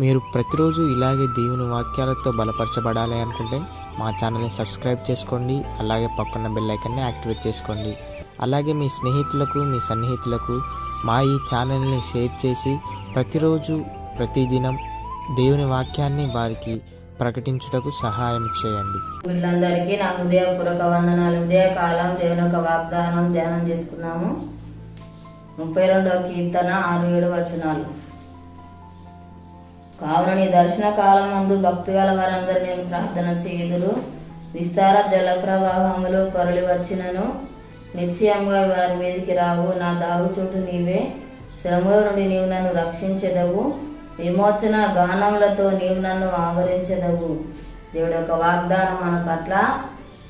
మీరు ప్రతిరోజు ఇలాగే దేవుని వాక్యాలతో బలపరచబడాలి అనుకుంటే మా ఛానల్ని సబ్స్క్రైబ్ చేసుకోండి అలాగే పక్కన బెల్ ఐకన్ని యాక్టివేట్ చేసుకోండి. అలాగే మీ స్నేహితులకు మీ సన్నిహితులకు మా ఈ ఛానల్ని షేర్ చేసి ప్రతిరోజు ప్రతిదినం దేవుని వాక్యాన్ని వారికి ప్రకటించుటకు సహాయం చేయండి. వీళ్ళందరికీ నా హృదయపూర్వక వందనాలు ఉదయకాలం దేవుని యొక్క వాగ్దానం ధ్యానం చేసుకున్నాము. ముప్పై రెండవ కీర్తన ఆరు ఏడు వచనాలు. కావున నీ దర్శన కాలం మందు భక్తి గల వారందరూ నేను ప్రార్థన చేయుదురు. విస్తార జల ప్రవాహములు పొరలి వచ్చినను. నిశ్చయంగా వారి మీదకి రావు. నా దాగు చోటు నీవే. శ్రమల నుండి నీవు నన్ను రక్షించదవు. విమోచన గానములతో నీవు నన్ను ఆవరించదవు. దేవుడు యొక్క వాగ్దానం మన పట్ల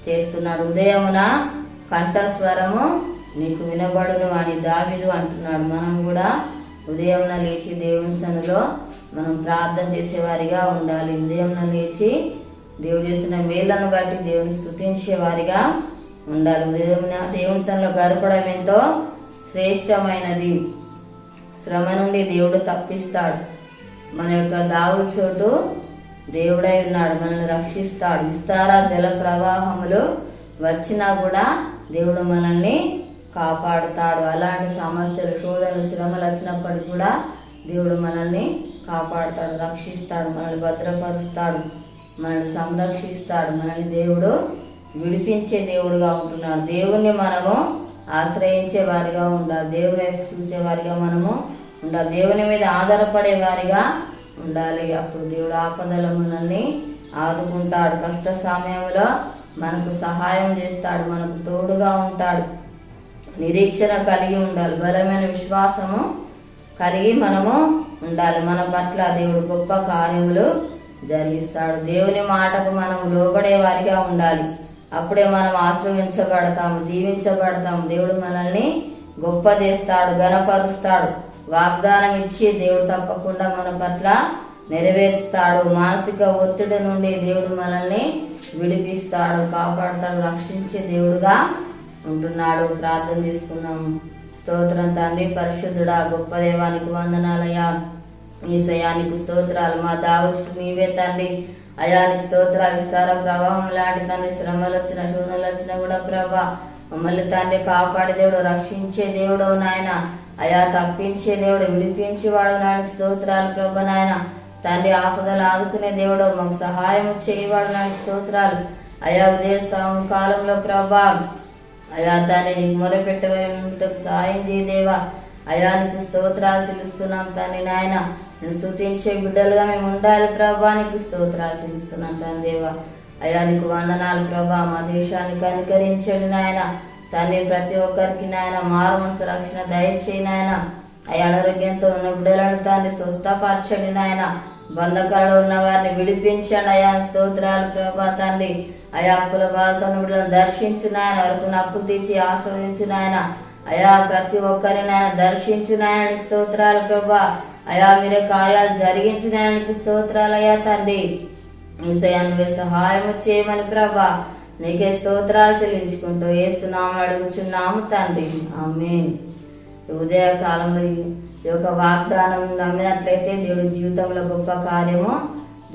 చేస్తున్నాడు. ఉదయమున కంఠస్వరము నీకు వినబడును అని దావిదు అంటున్నాడు. మనం కూడా ఉదయమున లేచి దేవుని సన్నిలో మనం ప్రార్థన చేసేవారిగా ఉండాలి. ఉదయం లేచి దేవుడు చేసిన మేళ్ళను బట్టి దేవుని స్తుతించేవారిగా ఉండాలి. ఉదయం దేవుని సన్నిలో గడపడం ఎంతో శ్రేష్టమైనది. శ్రమ నుండి దేవుడు తప్పిస్తాడు. మన యొక్క దావు చోటు దేవుడై ఉన్నాడు. మనల్ని రక్షిస్తాడు. విస్తార జల ప్రవాహములు వచ్చినా కూడా దేవుడు మనల్ని కాపాడుతాడు. అలాంటి సమస్యలు శోధనలు శ్రమలు వచ్చినప్పటికీ కూడా దేవుడు మనల్ని కాపాడుతాడు రక్షిస్తాడు మనల్ని భద్రపరుస్తాడు మనల్ని సంరక్షిస్తాడు. మనల్ని దేవుడు విడిపించే దేవుడుగా ఉంటున్నాడు. దేవుణ్ణి మనము ఆశ్రయించే వారిగా ఉండాలి. దేవుని వైపు చూసే వారిగా మనము ఉండాలి. దేవుని మీద ఆధారపడే వారిగా ఉండాలి. అప్పుడు దేవుడు ఆపదల మనల్ని ఆదుకుంటాడు. కష్ట సమయంలో మనకు సహాయం చేస్తాడు. మనకు తోడుగా ఉంటాడు. నిరీక్షణ కలిగి ఉండాలి. బలమైన విశ్వాసము కలిగి మనము ఉండాలి. మన పట్ల దేవుడు గొప్ప కార్యములు జరిగిస్తాడు. దేవుని మాటకు మనం లోబడే వారిగా ఉండాలి. అప్పుడే మనం ఆశ్రయించబడతాము దీవించబడతాము. దేవుడు మనల్ని గొప్ప చేస్తాడు గనపరుస్తాడు వాగ్దానం ఇచ్చి దేవుడు తప్పకుండా మన పట్ల నెరవేరుస్తాడు. మానసిక ఒత్తిడి నుండి దేవుడు మనల్ని విడిపిస్తాడు కాపాడుతాడు రక్షించే దేవుడుగా ఉంటున్నాడు. ప్రార్థన చేసుకున్నాము స్తోత్రం తండ్రి పరిశుద్ధుడా గొప్ప దేవానికి వందనాలయ్యా. ఈ సయానికి స్తోత్రాలు. మా దావుష్టు నీవే తండ్రి. అయానికి స్తోత్రాలు విస్తార ప్రవాహం లాంటి తండ్రి శ్రమలు వచ్చిన శోధనలు వచ్చినా కూడా ప్రభా. మమ్మల్ని తండ్రి కాపాడే దేవుడు రక్షించే దేవుడు నాయన. అయా తప్పించే దేవుడు విడిపించేవాడు నాయనకి స్తోత్రాలు ప్రభ నాయన. తండ్రి ఆపదలు ఆదుకునే దేవుడు మాకు సహాయం చేయవాడు నాయనకి స్తోత్రాలు. అయా ఉదయ సాయం కాలంలో ప్రభా అయా దానిని నీకు మొరపెట్టవలకు సాయం చేయదేవా. అయా నీకు స్తోత్రాలు చెల్లిస్తున్నాం తండ్రి నాయన. నేను స్థుతించే బిడ్డలుగా మేము ఉండాలి ప్రభా. నీకు స్తోత్రాలు చెల్లిస్తున్నాం తండ్రి దేవా. అయా నీకు వందనాలు ప్రభా. మా దేశానికి అనుకరించండి నాయన. తండ్రి ప్రతి ఒక్కరికి నాయన మారు మనసు రక్షణ దయచేయి నాయన. అయ్యా అనారోగ్యంతో ఉన్న బిడ్డలను తండ్రి స్వస్థపరచండి నాయన. బంధకాలు ఉన్న వారిని విడిపించండి అయా స్తోత్రాలు ప్రభా తండ్రి. అయా అప్పుల బాధతో ఉన్న బిడ్డలను వరకు అప్పులు తీర్చి ఆస్వాదించునాయన అయా ప్రతి ఒక్కరిని నాయన దర్శించునాయన స్తోత్రాలు ప్రభా. అయా మీరే కార్యాలు జరిగించినాయనికి స్తోత్రాలు అయ్యా తండ్రి. ఈసయాన్ని సహాయం చేయమని ప్రభా. నీకే స్తోత్రాలు చెల్లించుకుంటూ ఏస్తున్నాము అడుగుచున్నాము తండ్రి. ఆమె ఉదయకాలంలో ఉదయ కాలంలో ఈ యొక్క వాగ్దానం నమ్మినట్లయితే దేవుడి జీవితంలో గొప్ప కార్యము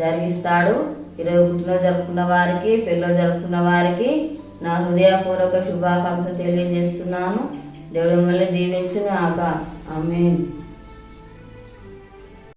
జరిగిస్తాడు. ఈరోజు పుట్టినరోజు జరుపుకున్న వారికి పిల్లలు జరుపుకున్న వారికి నా హృదయపూర్వక శుభాకాంక్షలు తెలియజేస్తున్నాను. దేవుడు మిమ్మల్ని దీవించిన ఆక ఆమె